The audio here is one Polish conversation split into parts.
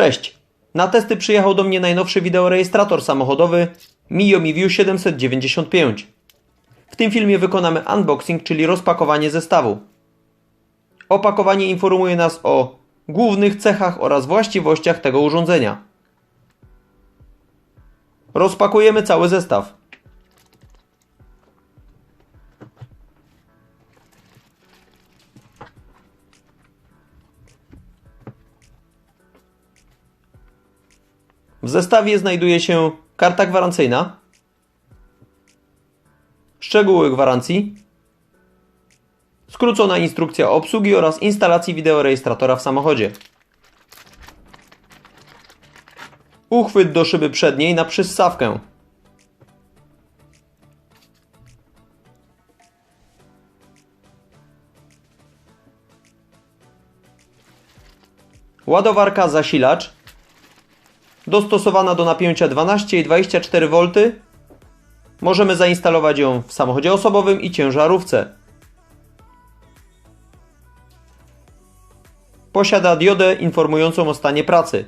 Cześć! Na testy przyjechał do mnie najnowszy wideorejestrator samochodowy Miomi View 795. W tym filmie wykonamy unboxing, czyli rozpakowanie zestawu. Opakowanie informuje nas o głównych cechach oraz właściwościach tego urządzenia. Rozpakujemy cały zestaw. W zestawie znajduje się karta gwarancyjna, szczegóły gwarancji, skrócona instrukcja obsługi oraz instalacji wideorejestratora w samochodzie. Uchwyt do szyby przedniej na przyssawkę. Ładowarka zasilacz dostosowana do napięcia 12 i 24 V. Możemy zainstalować ją w samochodzie osobowym i ciężarówce. Posiada diodę informującą o stanie pracy.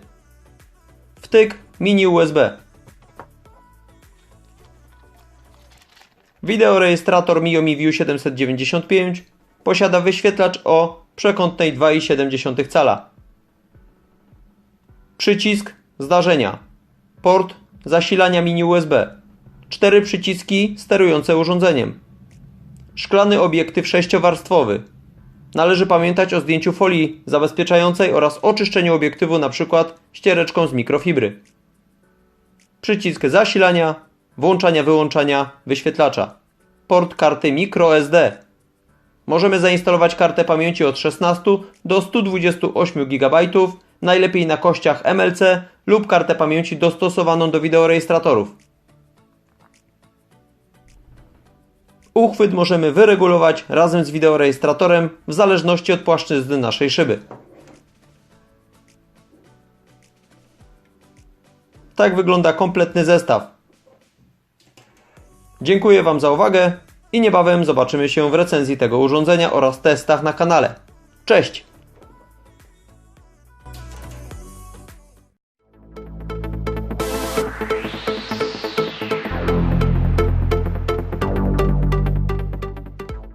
Wtyk mini USB. Wideorejestrator Miomi View 795 posiada wyświetlacz o przekątnej 2,7 cala. Przycisk zdarzenia. Port zasilania mini USB. Cztery przyciski sterujące urządzeniem. Szklany obiektyw sześciowarstwowy. Należy pamiętać o zdjęciu folii zabezpieczającej oraz oczyszczeniu obiektywu np. ściereczką z mikrofibry. Przycisk zasilania, włączania, wyłączania wyświetlacza. Port karty microSD. Możemy zainstalować kartę pamięci od 16 do 128 GB, najlepiej na kościach MLC lub kartę pamięci dostosowaną do wideorejestratorów. Uchwyt możemy wyregulować razem z wideorejestratorem w zależności od płaszczyzny naszej szyby. Tak wygląda kompletny zestaw. Dziękuję Wam za uwagę i niebawem zobaczymy się w recenzji tego urządzenia oraz testach na kanale. Cześć!